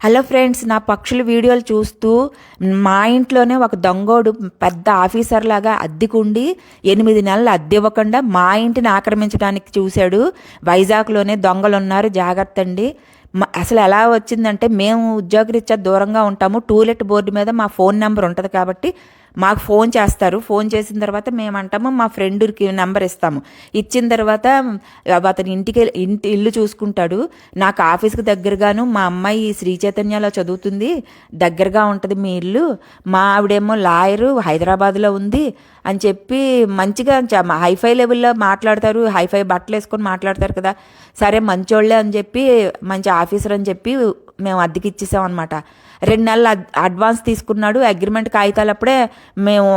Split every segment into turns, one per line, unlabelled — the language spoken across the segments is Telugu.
హలో ఫ్రెండ్స్ నా పక్షుల వీడియోలు చూస్తూ మా ఇంట్లోనే ఒక దొంగోడు పెద్ద ఆఫీసర్ లాగా అద్దెకుండి ఎనిమిది నెలలు అద్దె ఇవ్వకుండా మా ఇంటిని ఆక్రమించడానికి చూశాడు. వైజాగ్లోనే దొంగలు ఉన్నారు జాగ్రత్త అండి. అసలు ఎలా వచ్చిందంటే మేము ఉద్యోగరీత్యా దూరంగా ఉంటాము. టూలెట్ బోర్డు మీద మా ఫోన్ నెంబర్ ఉంటుంది కాబట్టి మాకు ఫోన్ చేస్తారు. ఫోన్ చేసిన తర్వాత మేము అంటాము మా ఫ్రెండ్కి నెంబర్ ఇస్తాము. ఇచ్చిన తర్వాత అతని ఇంటికి ఇంటి ఇల్లు చూసుకుంటాడు. నాకు ఆఫీస్కి దగ్గరగాను మా అమ్మాయి శ్రీ చైతన్యలో చదువుతుంది. దగ్గరగా ఉంటుంది మీ ఇల్లు. మా ఆవిడేమో లాయరు హైదరాబాద్లో ఉంది అని చెప్పి మంచిగా హైఫై లెవెల్లో మాట్లాడతారు. హైఫై బట్టలు వేసుకొని మాట్లాడతారు కదా. సరే మంచోళ్ళే అని చెప్పి మంచి ఆఫీసర్ అని చెప్పి మేము అద్దెకి ఇచ్చేసాం అనమాట రెండు నెలలు అడ్- అడ్వాన్స్ తీసుకున్నాడు. అగ్రిమెంట్ కాగితాలప్పుడే మేము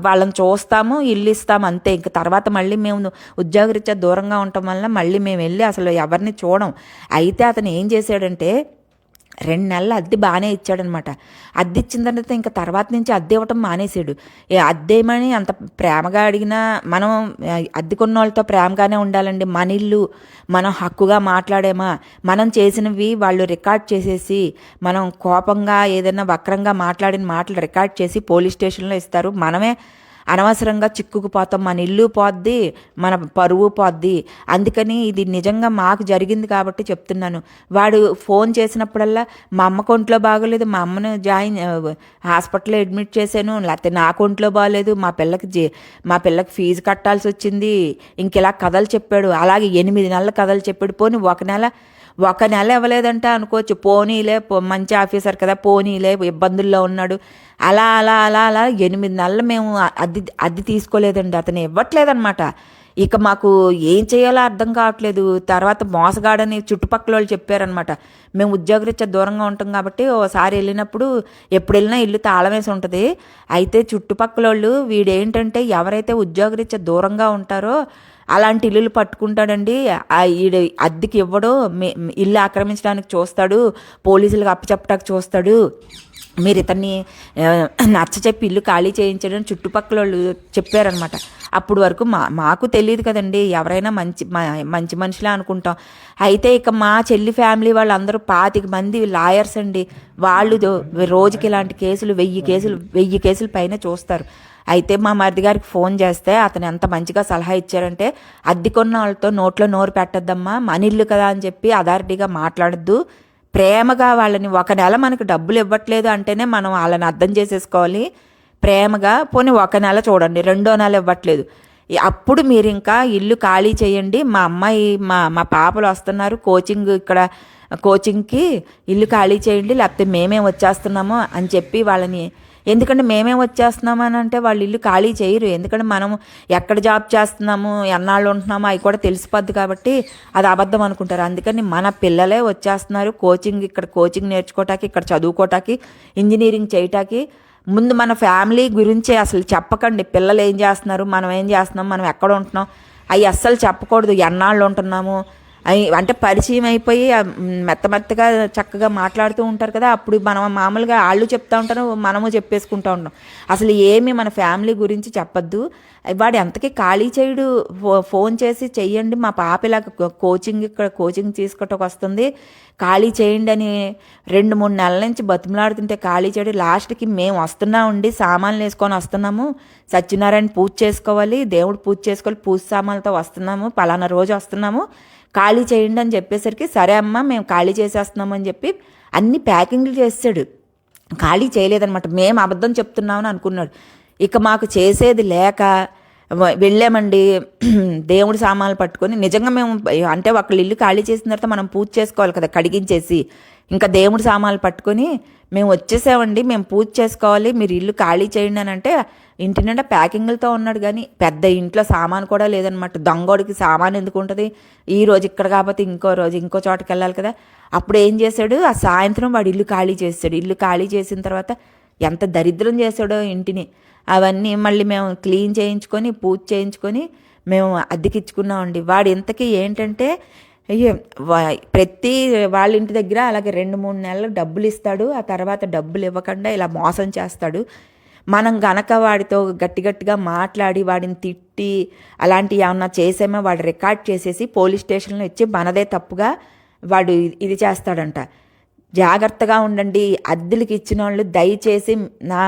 వాళ్ళని చూస్తాము ఇల్లు ఇస్తాము అంతే. ఇంక తర్వాత మళ్ళీ మేము ఉద్యోగరీత్యా దూరంగా ఉండటం వల్ల మళ్ళీ మేము వెళ్ళి అసలు ఎవరిని చూడం. అయితే అతను ఏం చేశాడంటే రెండు నెలలు అద్దె బాగానే ఇచ్చాడనమాట. అద్దె ఇచ్చిన తర్వాత ఇంకా తర్వాత నుంచి అద్దె ఇవ్వటం మానేసాడు ఏ అద్దెమని అంత ప్రేమగా అడిగినా మనం అద్దె అద్దెకున్న వాళ్ళతో ప్రేమగానే ఉండాలండి. మన ఇల్లు మనం హక్కుగా మాట్లాడేమా? మనం చేసినవి వాళ్ళు రికార్డ్ చేసేసి మనం కోపంగా ఏదైనా వక్రంగా మాట్లాడిన మాటలు రికార్డ్ చేసి పోలీస్ స్టేషన్లో ఇస్తారు. మనమే అనవసరంగా చిక్కుకుపోతాం మన ఇల్లు పోద్ది మన పరువు పోద్ది. అందుకని ఇది నిజంగా మాకు జరిగింది కాబట్టి చెప్తున్నాను. వాడు ఫోన్ చేసినప్పుడల్లా మా అమ్మ కొంట్లో బాగోలేదు మా అమ్మను జాయిన్ హాస్పిటల్లో అడ్మిట్ చేశాను లేకపోతే నా కొంట్లో బాగోలేదు మా పిల్లకి జే మా పిల్లకి ఫీజు కట్టాల్సి వచ్చింది ఇంకెలా కథలు చెప్పాడు. అలాగే ఎనిమిది నెలల కథలు చెప్పాడు. పోనీ ఒక నెల ఒక నెల ఇవ్వలేదంటే అనుకోవచ్చు. పోనీలే పో- మంచి ఆఫీసర్ కదా పోనీలే ఇబ్బందుల్లో ఉన్నాడు. అలా అలా అలా అలా ఎనిమిది నెలలు మేము అద్దె అద్దె తీసుకోలేదండి. అతను ఇవ్వట్లేదన్నమాట. ఇక మాకు ఏం చేయాలో అర్థం కావట్లేదు. తర్వాత మోసగాడని చుట్టుపక్కల వాళ్ళు చెప్పారనమాట మేము ఉద్యోగరీత్యా దూరంగా ఉంటాం కాబట్టి ఓసారి వెళ్ళినప్పుడు ఎప్పుడు వెళ్ళినా ఇల్లు తాళమేసి ఉంటుంది. అయితే చుట్టుపక్కల వాళ్ళు వీడేంటంటే ఎవరైతే ఉద్యోగరీత్యా దూరంగా ఉంటారో అలాంటి ఇల్లులు పట్టుకుంటాడండి. ఆ ఈడు అద్దెకి ఇవ్వడు ఇల్లు ఆక్రమించడానికి చూస్తాడు. పోలీసులకు అప్పచెప్పటానికి చూస్తాడు. మీరు ఇతన్ని నచ్చ చెప్పి ఇల్లు ఖాళీ చేయించడం చుట్టుపక్కల వాళ్ళు చెప్పారనమాట అప్పుడు వరకు మా మాకు తెలియదు కదండి. ఎవరైనా మంచి మ- మంచి మనుషులే అనుకుంటాం. అయితే ఇక మా చెల్లి ఫ్యామిలీ వాళ్ళందరూ పాతిక మంది లాయర్స్ అండి. వాళ్ళు రోజుకి ఇలాంటి కేసులు వెయ్యి కేసులు వెయ్యి కేసులు పైన చూస్తారు. అయితే మా మరిది గారికి ఫోన్ చేస్తే అతను ఎంత మంచిగా సలహా ఇచ్చారంటే అద్దెకున్న వాళ్ళతో నోట్లో నోరు పెట్టద్దమ్మా మన ఇల్లు కదా అని చెప్పి అథారిటీగా మాట్లాడద్దు. ప్రేమగా వాళ్ళని ఒక నెల మనకు డబ్బులు ఇవ్వట్లేదు అంటేనే మనం వాళ్ళని అర్థం చేసేసుకోవాలి. ప్రేమగా పోనీ ఒక నెల చూడండి రెండో నెల ఇవ్వట్లేదు. అప్పుడు మీరు ఇంకా ఇల్లు ఖాళీ చేయండి. మా అమ్మాయి మా మా పాపలు వస్తున్నారు కోచింగ్ ఇక్కడ కోచింగ్కి ఇల్లు ఖాళీ చేయండి లేకపోతే మేమే వచ్చేస్తున్నాము అని చెప్పి వాళ్ళని ఎందుకంటే మేమే వచ్చేస్తున్నామని అని అంటే వాళ్ళు ఇల్లు ఖాళీ చేయరు. ఎందుకంటే మనం ఎక్కడ జాబ్ చేస్తున్నాము ఎన్నాళ్ళు ఉంటున్నామో అవి కూడా తెలిసిపోద్ది కాబట్టి అది అబద్ధం అనుకుంటారు. అందుకని మన పిల్లలే వచ్చేస్తున్నారు. కోచింగ్ ఇక్కడ కోచింగ్ నేర్చుకోవటానికి ఇక్కడ చదువుకోవటానికి ఇంజనీరింగ్ చేయటానికి. ముందు మన ఫ్యామిలీ గురించి అసలు చెప్పకండి. పిల్లలు ఏం చేస్తున్నారు? మనం ఏం చేస్తున్నాం? మనం ఎక్కడ ఉంటున్నాం? అవి అస్సలు చెప్పకూడదు. ఎన్నాళ్ళు ఉంటున్నాము? అంటే పరిచయం అయిపోయి మెత్త మెత్తగా చక్కగా మాట్లాడుతూ ఉంటారు కదా అప్పుడు మనం మామూలుగా వాళ్ళు చెప్తా ఉంటారు మనము చెప్పేసుకుంటూ ఉంటాం. అసలు ఏమి మన ఫ్యామిలీ గురించి చెప్పొద్దు. వాడు ఎంతకీ ఖాళీ చేయడు. ఫో- ఫోన్ చేసి చెయ్యండి మా పాప ఇలా కోచింగ్ ఇక్కడ కోచింగ్ తీసుకోవటం వస్తుంది. ఖాళీ చేయండి అని రెండు మూడు నెలల నుంచి బతిమలాడుతుంటే ఖాళీ చేయడు. లాస్ట్కి మేము వస్తున్నామండి సామాన్లు వేసుకొని వస్తున్నాము. సత్యనారాయణ పూజ చేసుకోవాలి దేవుడు పూజ చేసుకోవాలి పూజ సామాన్లతో వస్తున్నాము. పలానా రోజు వస్తున్నాము. ఖాళీ చేయండి అని చెప్పేసరికి సరే అమ్మా మేము ఖాళీ చేసేస్తున్నామని చెప్పి అన్ని ప్యాకింగ్లు చేస్తాడు ఖాళీ చేయలేదనమాట మేము అబద్ధం చెప్తున్నామని అనుకున్నాడు. ఇక మాకు చేసేది లేక వెళ్ళామండి. దేవుడి సామాన్లు పట్టుకొని నిజంగా మేము అంటే ఒకళ్ళు ఇల్లు ఖాళీ చేసిన తర్వాత మనం పూజ చేసుకోవాలి కదా కడిగించేసి. ఇంకా దేవుడి సామాన్లు పట్టుకొని మేము వచ్చేసామండి. మేము పూజ చేసుకోవాలి. మీరు ఇల్లు ఖాళీ చేయండి అని అంటే ఇంటి నిండా ప్యాకింగ్లతో ఉన్నాడు కానీ పెద్ద ఇంట్లో సామాన్ కూడా లేదనమాట. దొంగోడికి సామాన్ ఎందుకు ఉంటుంది? ఈ రోజు ఇక్కడ కాకపోతే ఇంకో రోజు ఇంకో చోటకి వెళ్ళాలి కదా. అప్పుడు ఏం చేశాడు? ఆ సాయంత్రం వాడు ఇల్లు ఖాళీ చేస్తాడు. ఇల్లు ఖాళీ చేసిన తర్వాత ఎంత దరిద్రం చేశాడో ఇంటిని. అవన్నీ మళ్ళీ మేము క్లీన్ చేయించుకొని పూజ చేయించుకొని మేము అద్దెకిచ్చుకున్నామండి వాడు ఇంతకీ ఏంటంటే ప్రతి వాళ్ళ ఇంటి దగ్గర అలాగే రెండు మూడు నెలలు డబ్బులు ఇస్తాడు ఆ తర్వాత డబ్బులు ఇవ్వకుండా ఇలా మోసం చేస్తాడు. మనం గనక వాడితో గట్టి గట్టిగా మాట్లాడి వాడిని తిట్టి అలాంటివి ఏమన్నా చేసామో వాడు రికార్డ్ చేసేసి పోలీస్ స్టేషన్లో ఇచ్చి మనదే తప్పుగా వాడు ఇది చేస్తాడంట. జాగ్రత్తగా ఉండండి. అద్దెలకి ఇచ్చిన వాళ్ళు దయచేసి నా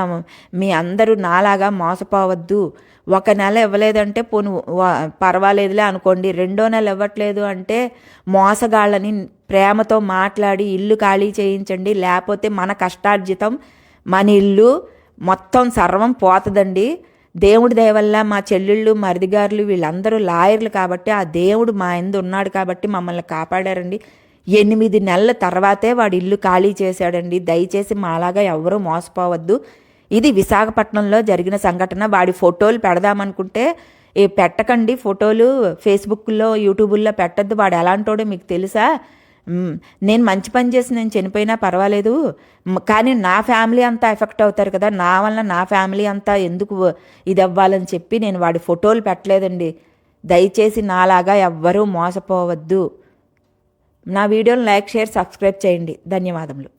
మీ అందరూ నాలాగా మోసపోవద్దు. ఒక నెల ఇవ్వలేదంటే పోను పర్వాలేదులే అనుకోండి. రెండో నెల ఇవ్వట్లేదు అంటే మోసగాళ్ళని ప్రేమతో మాట్లాడి ఇల్లు ఖాళీ చేయించండి. లేకపోతే మన కష్టార్జితం మన ఇల్లు మొత్తం సర్వం పోతుందండి. దేవుడి దయవల్ల మా చెల్లెళ్ళు మరిదిగారులు వీళ్ళందరూ లాయర్లు కాబట్టి ఆ దేవుడు మా ఎందు ఉన్నాడు కాబట్టి మమ్మల్ని కాపాడారండి. ఎనిమిది నెలల తర్వాతే వాడు ఇల్లు ఖాళీ చేశాడండి. దయచేసి మాలాగా ఎవరూ మోసపోవద్దు. ఇది విశాఖపట్నంలో జరిగిన సంఘటన. వాడి ఫోటోలు పెడదామనుకుంటే ఏ పెట్టకండి ఫోటోలు. ఫేస్బుక్లో యూట్యూబుల్లో పెట్టద్దు. వాడు ఎలాంటోడో మీకు తెలుసా? నేను మంచి పని చేసి నేను చనిపోయినా పర్వాలేదు. కానీ నా ఫ్యామిలీ అంతా ఎఫెక్ట్ అవుతారు కదా. నా వల్ల నా ఫ్యామిలీ అంతా ఎందుకు ఇది అవ్వాలని చెప్పి నేను వాడి ఫోటోలు పెట్టలేదండి. దయచేసి నాలాగా ఎవ్వరూ మోసపోవద్దు. నా వీడియోను లైక్ షేర్ సబ్స్క్రైబ్ చేయండి. ధన్యవాదములు.